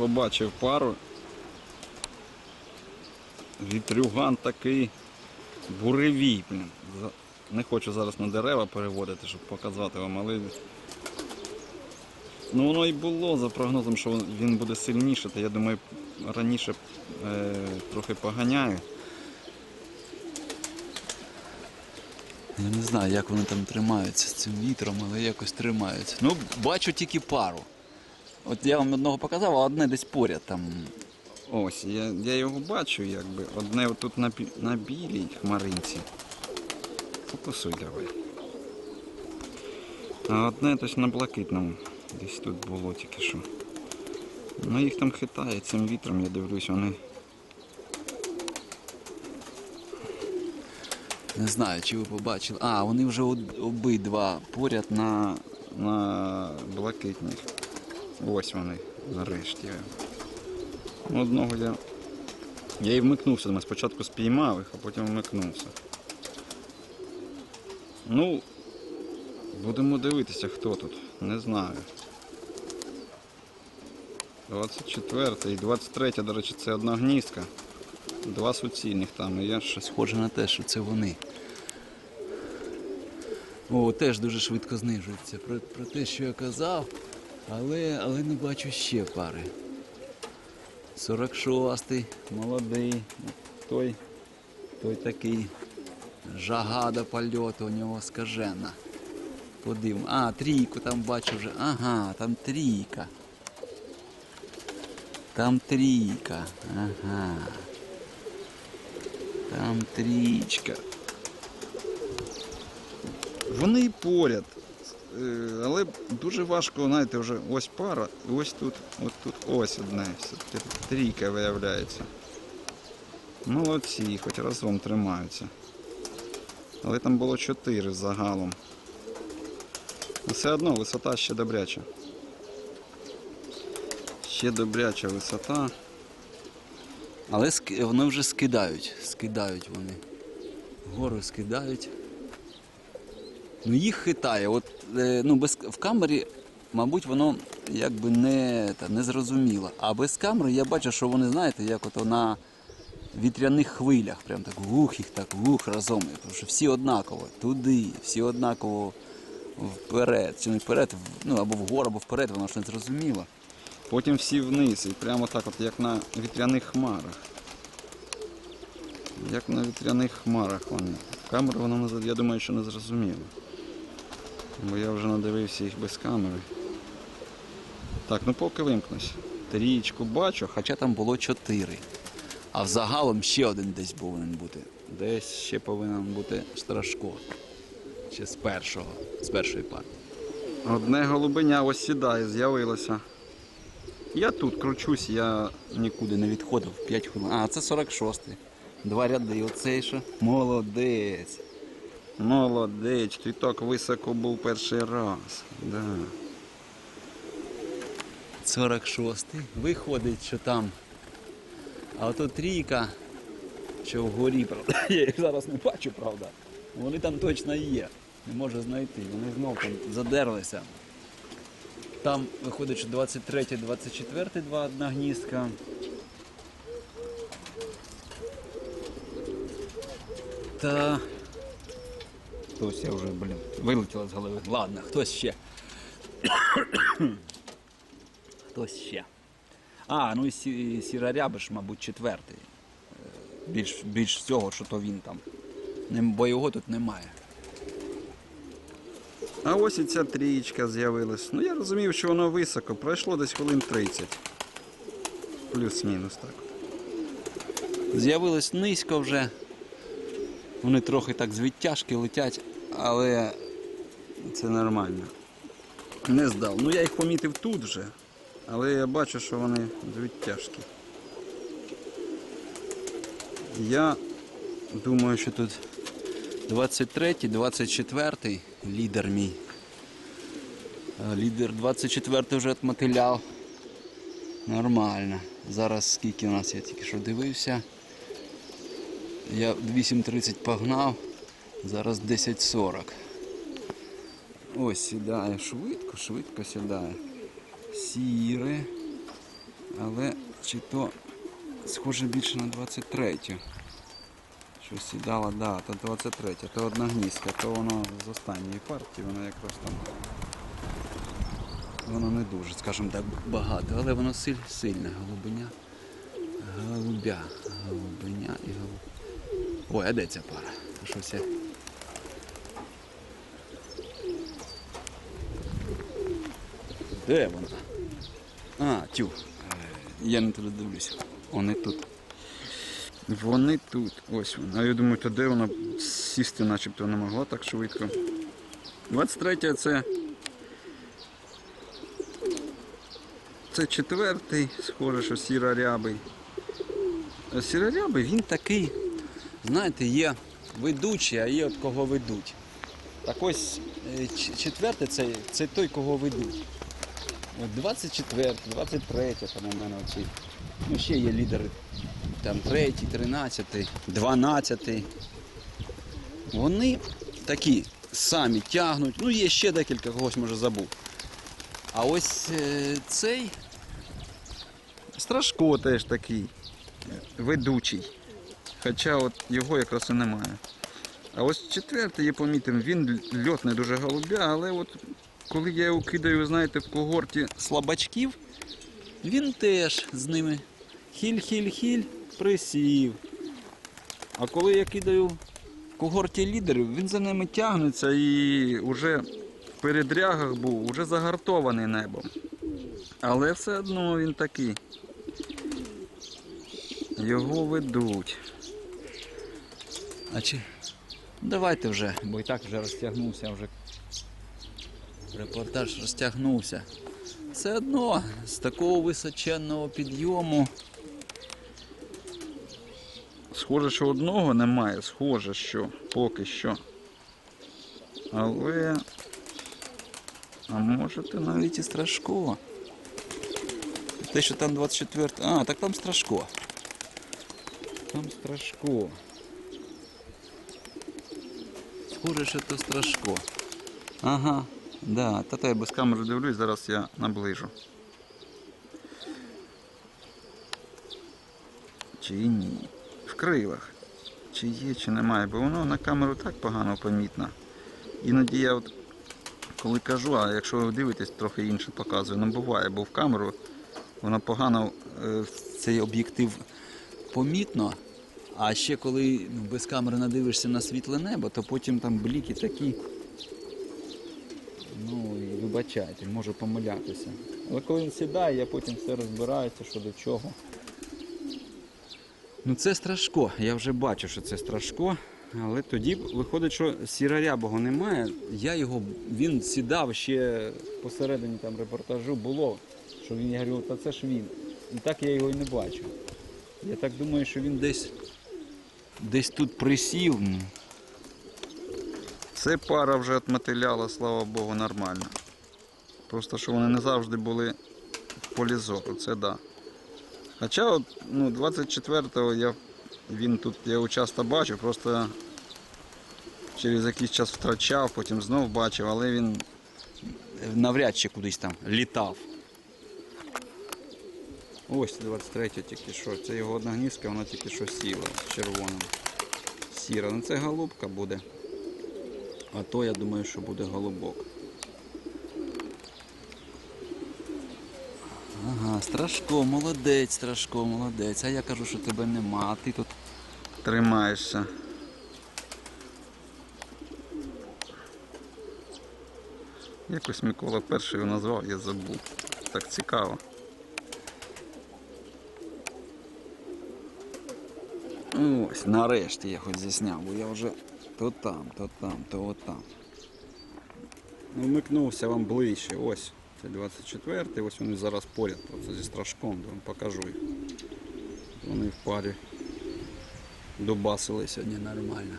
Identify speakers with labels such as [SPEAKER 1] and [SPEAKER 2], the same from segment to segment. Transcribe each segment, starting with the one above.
[SPEAKER 1] побачив пару. Вітрюган такий буревій, блін. Не хочу зараз на дерева переводити, щоб показати вам, але. Ну воно і було за прогнозом, що він буде сильніше, то я думаю, раніше е, трохи поганяю.
[SPEAKER 2] Я не знаю, як вони там тримаються з цим вітром, але якось тримаються. Ну, бачу тільки пару. От я вам одного показав, а одне десь поряд там.
[SPEAKER 1] Ось, я, я його бачу, якби. Одне отут на, на білій хмаринці. Фокусуй давай. А одне десь на блакитному. Десь тут було тільки що. Ну їх там хитає цим вітром, я дивлюсь, вони.
[SPEAKER 2] Не знаю, чи ви побачили. А, вони вже обидва поряд
[SPEAKER 1] на, на блакитних. Ось вони, нарешті. Одного я. Я і вмикнувся, думаю, спочатку спіймав їх, а потім вмикнувся. Ну, будемо дивитися, хто тут. Не знаю. 24 і 23, до речі, це одна гніздка. Два суцільних там, і я щось.
[SPEAKER 2] схоже на те, що це вони. О, теж дуже швидко знижується. Про, про те, що я казав, але, але не бачу ще пари. 46-й, молодий, той, той такий жага до польоту, у нього скажена. Подивимо. А, трійку там бачу вже. Ага, там трійка. Там трійка. Ага. Там трічка.
[SPEAKER 1] Вони поряд. Е, Але дуже важко, знаєте, вже ось пара, ось тут, от тут ось одне. Все-таки трійка виявляється. Молодці, хоч разом тримаються. Але там було чотири загалом. Все одно висота ще добряча. Ще добряча висота.
[SPEAKER 2] Але вони вже скидають. Скидають вони. Гору скидають. Ну їх хитає. От, е, ну, без, в камері, мабуть, воно якби не, та, не зрозуміло. А без камери я бачу, що вони, знаєте, як от на вітряних хвилях. Прям так вух їх так, вух разом. Тому що всі однаково. Туди, всі однаково вперед. Чи не вперед, ну або вгору, або вперед, воно ж не зрозуміло.
[SPEAKER 1] Потім всі вниз, і прямо так, от як на вітряних хмарах. Як на вітряних хмарах вони. Камеру воно я думаю, що не зрозуміло. Бо я вже надивився їх без камери. Так, ну поки вимкнусь. Трієчку бачу,
[SPEAKER 2] Хоча там було чотири. А взагалом ще один десь повинен бути.
[SPEAKER 1] десь ще повинен бути.
[SPEAKER 2] Страшко. Ще з першого, з першої партії.
[SPEAKER 1] Одне голубеня ось сідає, з'явилося. Я тут кручусь, я
[SPEAKER 2] Нікуди не відходив 5 хвилин. А, це 46-й. Два ряди. Оцей ще. Молодець.
[SPEAKER 1] Молодець, твіток високо був перший раз. Да.
[SPEAKER 2] 46-й. Виходить, що там. А ото трійка, що вгорі, правда. Я їх зараз не бачу, правда. Вони там точно є. Не можу знайти. Вони знов там задерлися. Там виходить, що 23 24 два одна гніздка. Та. Хтось я вже, блін, вилетіло з голови. Ладно, хтось ще. Хтось ще. А, ну і сі, сірарябиш, мабуть, четвертий. Е, Більш, більш всього, що то він там. Бо його тут немає.
[SPEAKER 1] А ось і ця трієчка з'явилась. Ну я розумів, що воно високо. Пройшло десь хвилин 30. Плюс-мінус так.
[SPEAKER 2] З'явилось низько вже. Вони трохи так з відтяжки летять, але
[SPEAKER 1] Це нормально. Не здав. Ну я їх помітив тут вже, але я бачу, що вони звуть тяжкі. Я
[SPEAKER 2] думаю, що тут 23, 24 лідер мій. Лідер 24 вже отмотиляв. Нормально. Зараз скільки у нас, я тільки що дивився. Я 8.30 погнав, зараз 10.40.
[SPEAKER 1] ось сідає швидко, швидко сідає. Сіре.
[SPEAKER 2] Але чи то схоже більше на 23. Що сідала, да, то 23, то одна гнізка, то воно з останньої партії, воно якраз там. Воно не дуже, скажімо так, багато, але воно силь, сильне голубеня. Голубя. Голубеня і голуб. Ой, а де ця пара? Щось я. Де вона? А, тю. Я не туди дивлюся. Вони тут.
[SPEAKER 1] Вони тут. Ось вона. А я думаю, то де вона сісти начебто не могла так швидко. 23 це. Це четвертий, схоже, що сіро-рябий. Сіро-рябий він
[SPEAKER 2] Він такий, знаєте, є ведучий, а є от кого ведуть. Так ось е, четвертий це, це той, кого ведуть. От 24, 23, там у мене оці. Ну, ще є лідери. Там 3, 13, 12. Вони такі самі тягнуть. Ну, є ще декілька, когось може забув. А ось е, цей
[SPEAKER 1] Страшко теж такий. Ведучий. Хоча от його якраз і немає. А ось четвертий я помітив, він льотний дуже голубя, але от коли я його кидаю, знаєте, в когорті
[SPEAKER 2] слабачків, він теж з ними хіль-хіль-хіль присів. А коли я кидаю в когорті лідерів,
[SPEAKER 1] Він за ними тягнеться і вже в передрягах був, вже загартований небом. Але все одно він такий. Його ведуть.
[SPEAKER 2] А чи... Давайте вже, бо і так вже розтягнувся, вже репортаж розтягнувся. Все одно з такого височенного підйому.
[SPEAKER 1] Схоже, що одного немає, схоже, що поки що. Але. А можете навіть.
[SPEAKER 2] Навіть і Страшко. Те, що там 24. А, так там Страшко. Там Страшко. Схоже, що то Страшко.
[SPEAKER 1] Ага, да, та та я без камери дивлюсь, зараз я наближу. Чи ні? В крилах. Чи є, чи немає, бо воно на камеру так погано помітно. Іноді я от коли кажу, а якщо ви дивитесь, трохи інше показую. Ну буває, бо в камеру воно погано е,
[SPEAKER 2] Цей об'єктив помітно. А ще коли ну, без камери надивишся на світле небо, то потім там бліки такі. Ну і вибачайте, можу помилятися. Але коли він сідає, я потім все розбираюся, що до чого. Ну це страшко. Я вже бачу, що це страшко. Але тоді виходить, що сірарябого немає. Я його, він сідав ще посередині там репортажу було, що він, я говорю, та це ж він. І так я його і не бачив. Я так думаю, що він десь, десь тут присів.
[SPEAKER 1] Це пара вже отмотиляла, слава Богу, нормально. Просто що вони не завжди були в полі зору, це да. Хоча от, ну, 24-го я, він тут, я його часто бачив, просто через якийсь час втрачав, потім знов бачив, але він
[SPEAKER 2] Навряд чи кудись там літав.
[SPEAKER 1] ось 23 тільки що. Це його одна гнізка, вона тільки що сіла з червоним. Сіра. Ну це голубка буде.
[SPEAKER 2] А то я думаю, що буде голубок. Ага, Страшко, молодець, Страшко, молодець. А я кажу, що тебе нема, а ти тут.
[SPEAKER 1] Тримаєшся. Якось Микола перший його назвав, я забув. Так цікаво.
[SPEAKER 2] Ось, нарешті я хоч засняв, бо я вже то там, то там, то от там.
[SPEAKER 1] Вмикнувся вам ближче. Ось. Це 24-й, ось вони зараз поряд просто зі страшком, я вам покажу їх. Вони в парі
[SPEAKER 2] Добасили сьогодні нормально.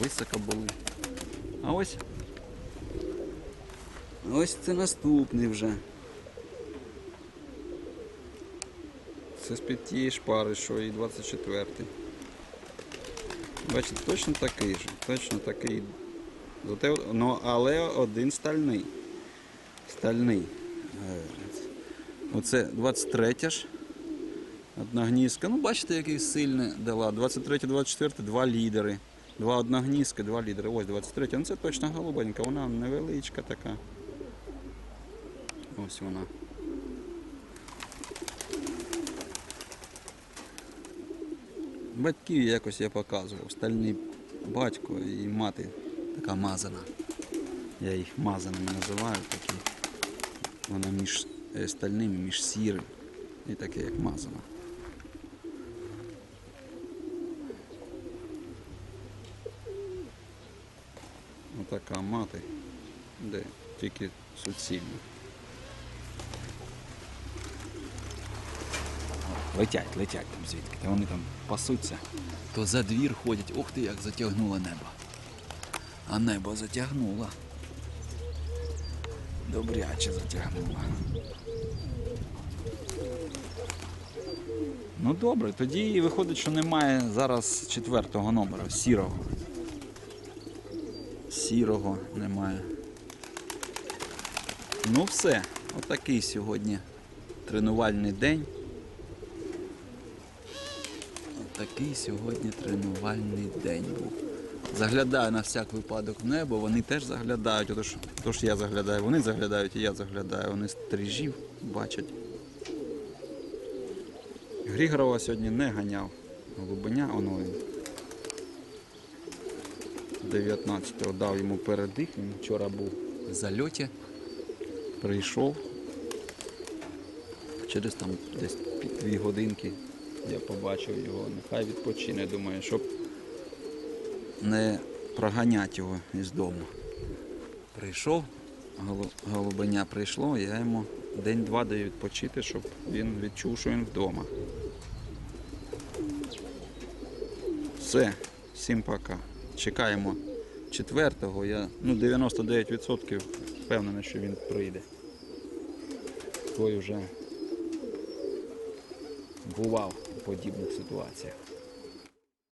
[SPEAKER 2] Високо були. А ось. Ось це наступний вже.
[SPEAKER 1] Це з-під тієї ж пари, що і 24-й. Бачите, точно такий же, точно такий. Зате, ну, але один стальний. Стальний.
[SPEAKER 2] Е, Оце 23 ж. Одна гнізка. Ну, бачите, який сильний дала. 23, 24, два лідери. Два одногнізки, два лідери. Ось 23. Ну це точно голубенька, вона невеличка така. Ось вона. Батьків якось я показував. Стальний батько і мати така мазана. Я їх мазаними називаю такі. Вона між е, стальним, між сірим. І таке як мазана. Отака мати, де тільки суцільна. Летять, летять там звідки. Та вони там пасуться. То за двір ходять. Ух ти, як затягнуло небо. А небо затягнуло. Добряче затягнуло. Ну добре, тоді виходить, що немає зараз четвертого номера, сірого. Сірого немає. Ну все, отакий сьогодні тренувальний день. Отакий сьогодні тренувальний день був. Заглядаю на всяк випадок в небо, вони теж заглядають. Отож, тож я заглядаю, вони заглядають і я заглядаю. Вони стрижів бачать. Грігорова сьогодні не ганяв. Голубеня, воно він. 19-го дав йому передих, він вчора був в зальоті, прийшов. Через там десь дві годинки я побачив його. Нехай відпочине, думаю, щоб не проганяти його із дому. Прийшов, голу- голубеня прийшло, я йому день-два даю відпочити, щоб він відчув, що він вдома. Все, всім пока. Чекаємо четвертого. Я ну, 99% впевнений, що він прийде. Той вже бував подібних ситуаціях.